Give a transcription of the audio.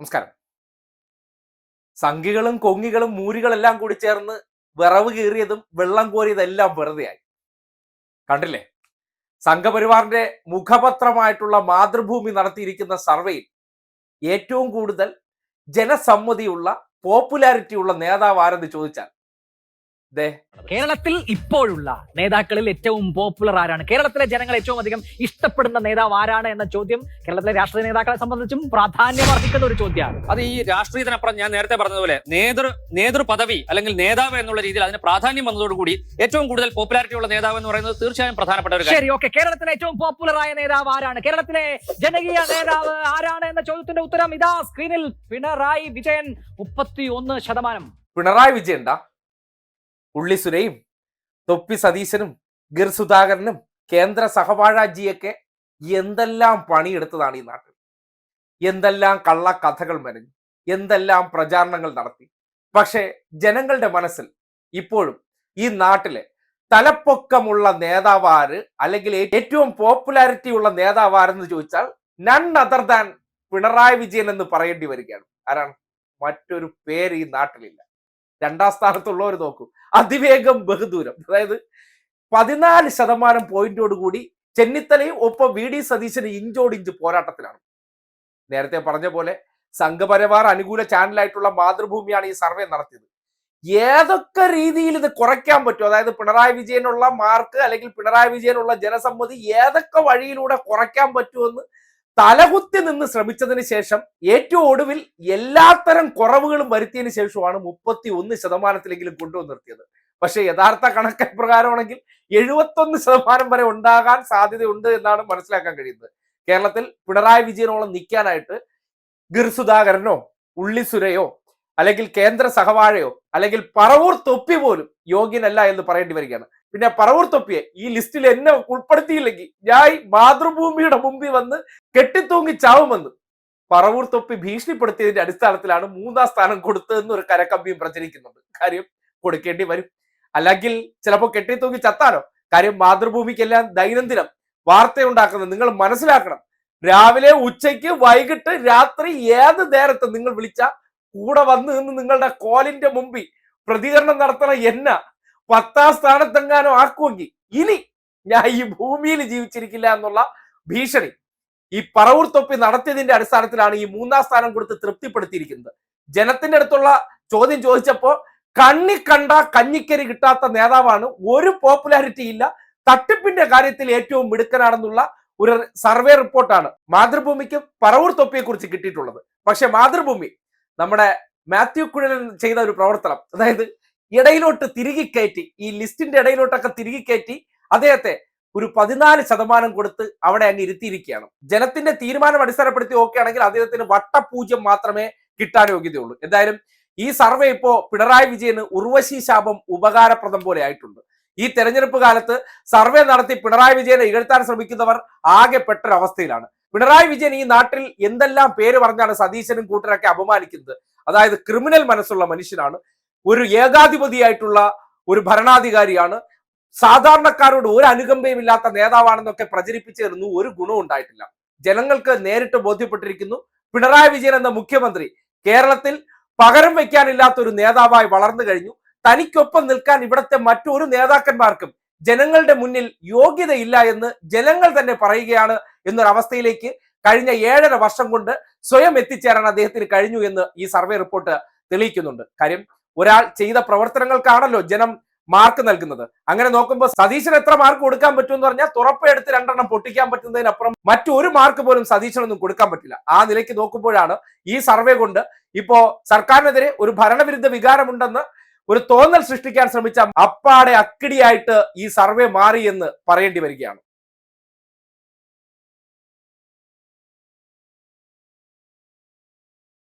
നമസ്കാരം. സംഖികളും കൊങ്ങികളും മൂരികളെല്ലാം കൂടി ചേർന്ന് വിറവ് കീറിയതും വെള്ളം കോരിയതെല്ലാം വെറുതെയായി. കണ്ടില്ലേ? സംഘപരിവാറിന്റെ മുഖപത്രമായിട്ടുള്ള മാതൃഭൂമി നടത്തിയിരിക്കുന്ന സർവേയിൽ ഏറ്റവും കൂടുതൽ ജനസമ്മതിയുള്ള പോപ്പുലാരിറ്റി ഉള്ള നേതാവ് ആരെന്ന് ചോദിച്ചാൽ കേരളത്തിൽ ഇപ്പോഴുള്ള നേതാക്കളിൽ ഏറ്റവും പോപ്പുലർ ആരാണ്? കേരളത്തിലെ ജനങ്ങൾ ഏറ്റവും അധികം ഇഷ്ടപ്പെടുന്ന നേതാവ് ആരാണ് എന്ന ചോദ്യം കേരളത്തിലെ രാഷ്ട്രീയ നേതാക്കളെ സംബന്ധിച്ചും പ്രാധാന്യം അർഹിക്കുന്ന ഒരു ചോദ്യമാണ്. അത് ഈ രാഷ്ട്രീയത്തിനപ്പുറം ഞാൻ നേരത്തെ പറഞ്ഞതുപോലെ നേതൃ നേതൃ പദവി അല്ലെങ്കിൽ നേതാവ് എന്നുള്ള രീതിയിൽ അതിന് പ്രാധാന്യം വന്നതോടുകൂടി ഏറ്റവും കൂടുതൽ പോപ്പുലാരിറ്റി ഉള്ള നേതാവ് എന്ന് പറയുന്നത് തീർച്ചയായും പ്രധാനപ്പെട്ട ഒരു ശരി ഓക്കെ കേരളത്തിലെ ഏറ്റവും പോപ്പുലർ ആയ നേതാവ് ആരാണ്? കേരളത്തിലെ ജനകീയ നേതാവ് ആരാണ് എന്ന ചോദ്യത്തിന്റെ ഉത്തരം ഇതാ സ്ക്രീനിൽ പിണറായി വിജയൻ മുപ്പത്തി ഒന്ന് ശതമാനം. പിണറായി വിജയണ്ട ഉള്ളിസുരയും തൊപ്പി സതീശനും ഗിർ സുധാകരനും കേന്ദ്ര സഹവാഴാജിയൊക്കെ എന്തെല്ലാം പണിയെടുത്തതാണ് ഈ നാട്ടിൽ? എന്തെല്ലാം കള്ള കഥകൾ മെനഞ്ഞു? എന്തെല്ലാം പ്രചാരണങ്ങൾ നടത്തി? പക്ഷേ ജനങ്ങളുടെ മനസ്സിൽ ഇപ്പോഴും ഈ നാട്ടിലെ തലപ്പൊക്കമുള്ള നേതാവാര് അല്ലെങ്കിൽ ഏറ്റവും പോപ്പുലാരിറ്റി ഉള്ള നേതാവാരെന്ന് ചോദിച്ചാൽ none other than Pinarayi Vijayan എന്ന് പറയേണ്ടി വരികയാണ്. ആരാണ്? മറ്റൊരു പേര് ഈ നാട്ടിലില്ല. രണ്ടാം സ്ഥാനത്തുള്ളവർ നോക്കൂ. അതിവേഗം ബഹുദൂരം. അതായത് പതിനാല് ശതമാനം പോയിന്റോട് കൂടി ചെന്നിത്തലയും ഒപ്പം വി ഡി സതീശന് ഇഞ്ചോടിഞ്ച് പോരാട്ടത്തിലാണ്. നേരത്തെ പറഞ്ഞ പോലെ സംഘപരിവാർ അനുകൂല ചാനലായിട്ടുള്ള മാതൃഭൂമിയാണ് ഈ സർവേ നടത്തിയത്. ഏതൊക്കെ രീതിയിൽ ഇത് കുറയ്ക്കാൻ പറ്റും? അതായത് പിണറായി വിജയനുള്ള മാർക്ക് അല്ലെങ്കിൽ പിണറായി വിജയനുള്ള ജനസമ്മതി ഏതൊക്കെ വഴിയിലൂടെ കുറയ്ക്കാൻ പറ്റുമെന്ന് തലകുത്തി നിന്ന് ശ്രമിച്ചതിന് ശേഷം ഏറ്റവും ഒടുവിൽ എല്ലാത്തരം കുറവുകളും വരുത്തിയതിന് ശേഷമാണ് മുപ്പത്തി ഒന്ന് ശതമാനത്തിലെങ്കിലും കൊണ്ടുവന്ന് നിർത്തിയത്. പക്ഷേ യഥാർത്ഥ കണക്ക് പ്രകാരമാണെങ്കിൽ എഴുപത്തൊന്ന് ശതമാനം വരെ ഉണ്ടാകാൻ സാധ്യതയുണ്ട് എന്നാണ് മനസ്സിലാക്കാൻ കഴിയുന്നത്. കേരളത്തിൽ പിണറായി വിജയനോളം നിൽക്കാനായിട്ട് ഗിർ സുധാകരനോ ഉള്ളിസുരയോ അല്ലെങ്കിൽ കേന്ദ്ര സഹവാഴയോ അല്ലെങ്കിൽ പറവൂർ തൊപ്പി പോലും യോഗ്യനല്ല എന്ന് പറയേണ്ടി വരികയാണ്. പിന്നെ പറവൂർ തൊപ്പിയെ ഈ ലിസ്റ്റിൽ എന്നെ ഉൾപ്പെടുത്തിയില്ലെങ്കിൽ ഞാൻ മാതൃഭൂമിയുടെ മുമ്പിൽ വന്ന് കെട്ടിത്തൂങ്ങി ചാവുമെന്ന്. പറവൂർ തൊപ്പി ഭീഷണിപ്പെടുത്തിയതിന്റെ അടിസ്ഥാനത്തിലാണ് മൂന്നാം സ്ഥാനം കൊടുത്തതെന്ന് ഒരു കരക്കമ്പിയും പ്രചരിക്കുന്നുണ്ട്. കാര്യം കൊടുക്കേണ്ടി വരും. അല്ലെങ്കിൽ ചിലപ്പോൾ കെട്ടിത്തൂങ്ങി ചത്താനോ കാര്യം മാതൃഭൂമിക്കെല്ലാം ദൈനംദിനം വാർത്തയുണ്ടാക്കുന്നത് നിങ്ങൾ മനസ്സിലാക്കണം. രാവിലെ ഉച്ചയ്ക്ക് വൈകിട്ട് രാത്രി ഏത് നേരത്തെ നിങ്ങൾ വിളിച്ച കൂടെ വന്ന് നിന്ന് നിങ്ങളുടെ കോലിന്റെ മുമ്പിൽ പ്രതികരണം നടത്തണ എന്ന പത്താം സ്ഥാനത്തെങ്ങാനും ആക്കുമെങ്കിൽ ഇനി ഞാൻ ഈ ഭൂമിയിൽ ജീവിച്ചിരിക്കില്ല എന്നുള്ള ഭീഷണി ഈ പറവൂർ തൊപ്പി നടത്തിയതിന്റെ അടിസ്ഥാനത്തിലാണ് ഈ മൂന്നാം സ്ഥാനം കൊടുത്ത് തൃപ്തിപ്പെടുത്തിയിരിക്കുന്നത്. ജനത്തിന്റെ അടുത്തുള്ള ചോദ്യം ചോദിച്ചപ്പോ കണ്ണി കണ്ട കഞ്ഞിക്കരി കിട്ടാത്ത നേതാവാണ് ഒരു പോപ്പുലാരിറ്റി ഇല്ല. തട്ടിപ്പിന്റെ കാര്യത്തിൽ ഏറ്റവും മിടുക്കനാണെന്നുള്ള ഒരു സർവേ റിപ്പോർട്ടാണ് മാതൃഭൂമിക്ക് പറവൂർ തൊപ്പിയെ കുറിച്ച് കിട്ടിയിട്ടുള്ളത്. പക്ഷെ മാതൃഭൂമി നമ്മുടെ മാത്യു കുഴലൻ ചെയ്ത ഒരു പ്രവർത്തനം അതായത് ഇടയിലോട്ട് തിരികെ കയറ്റി ഈ ലിസ്റ്റിന്റെ ഇടയിലോട്ടൊക്കെ തിരികെ കയറ്റി അദ്ദേഹത്തെ ഒരു പതിനാല് ശതമാനം കൊടുത്ത് അവിടെ അങ്ങ് ഇരുത്തിയിരിക്കുകയാണ്. ജനത്തിന്റെ തീരുമാനം അടിസ്ഥാനപ്പെടുത്തി ഓക്കെയാണെങ്കിൽ അദ്ദേഹത്തിന് വട്ടപൂജ്യം മാത്രമേ കിട്ടാൻ യോഗ്യതയുള്ളൂ. എന്തായാലും ഈ സർവേ ഇപ്പോ പിണറായി വിജയന് ഉർവശി ശാപം ഉപകാരപ്രദം പോലെ ആയിട്ടുണ്ട്. ഈ തെരഞ്ഞെടുപ്പ് കാലത്ത് സർവേ നടത്തി പിണറായി വിജയനെ ഇകഴ്ത്താൻ ശ്രമിക്കുന്നവർ ആകെ പെട്ടൊരവസ്ഥയിലാണ്. പിണറായി വിജയൻ ഈ നാട്ടിൽ എന്തെല്ലാം പേര് പറഞ്ഞാണ് സതീശനും കൂട്ടരൊക്കെ അപമാനിക്കുന്നത്? അതായത് ക്രിമിനൽ മനസ്സുള്ള മനുഷ്യനാണ്. ഒരു ഏകാധിപതിയായിട്ടുള്ള ഒരു ഭരണാധികാരിയാണ്. സാധാരണക്കാരോട് ഒരു അനുകമ്പയും ഇല്ലാത്ത നേതാവാണെന്നൊക്കെ പ്രചരിപ്പിച്ചിരുന്നു. ഒരു ഗുണവും ഉണ്ടായിട്ടില്ല. ജനങ്ങൾക്ക് നേരിട്ട് ബോധ്യപ്പെട്ടിരിക്കുന്നു. പിണറായി വിജയൻ എന്ന മുഖ്യമന്ത്രി കേരളത്തിൽ പകരം വയ്ക്കാനില്ലാത്ത ഒരു നേതാവായി വളർന്നു കഴിഞ്ഞു. തനിക്കൊപ്പം നിൽക്കാൻ ഇവിടുത്തെ മറ്റൊരു നേതാക്കന്മാർക്കും ജനങ്ങളുടെ മുന്നിൽ യോഗ്യതയില്ല എന്ന് ജനങ്ങൾ തന്നെ പറയുകയാണ് എന്നൊരവസ്ഥയിലേക്ക് കഴിഞ്ഞ ഏഴര വർഷം കൊണ്ട് സ്വയം എത്തിച്ചേരാൻ അദ്ദേഹത്തിന് കഴിഞ്ഞു എന്ന് ഈ സർവേ റിപ്പോർട്ട് തെളിയിക്കുന്നുണ്ട്. കാര്യം ഒരാൾ ചെയ്ത പ്രവർത്തനങ്ങൾക്കാണല്ലോ ജനം മാർക്ക് നൽകുന്നത്. അങ്ങനെ നോക്കുമ്പോൾ സതീശന് എത്ര മാർക്ക് കൊടുക്കാൻ പറ്റും എന്ന് പറഞ്ഞാൽ തുറപ്പെടുത്ത് രണ്ടെണ്ണം പൊട്ടിക്കാൻ പറ്റുന്നതിനപ്പുറം മറ്റൊരു മാർക്ക് പോലും സതീശനൊന്നും കൊടുക്കാൻ പറ്റില്ല. ആ നിലയ്ക്ക് നോക്കുമ്പോഴാണ് ഈ സർവേ കൊണ്ട് ഇപ്പോ സർക്കാരിനെതിരെ ഒരു ഭരണവിരുദ്ധ വികാരമുണ്ടെന്ന് ഒരു തോന്നൽ സൃഷ്ടിക്കാൻ ശ്രമിച്ച അപ്പാടെ അക്കിടിയായിട്ട് ഈ സർവേ മാറി എന്ന് പറയേണ്ടി വരികയാണ്.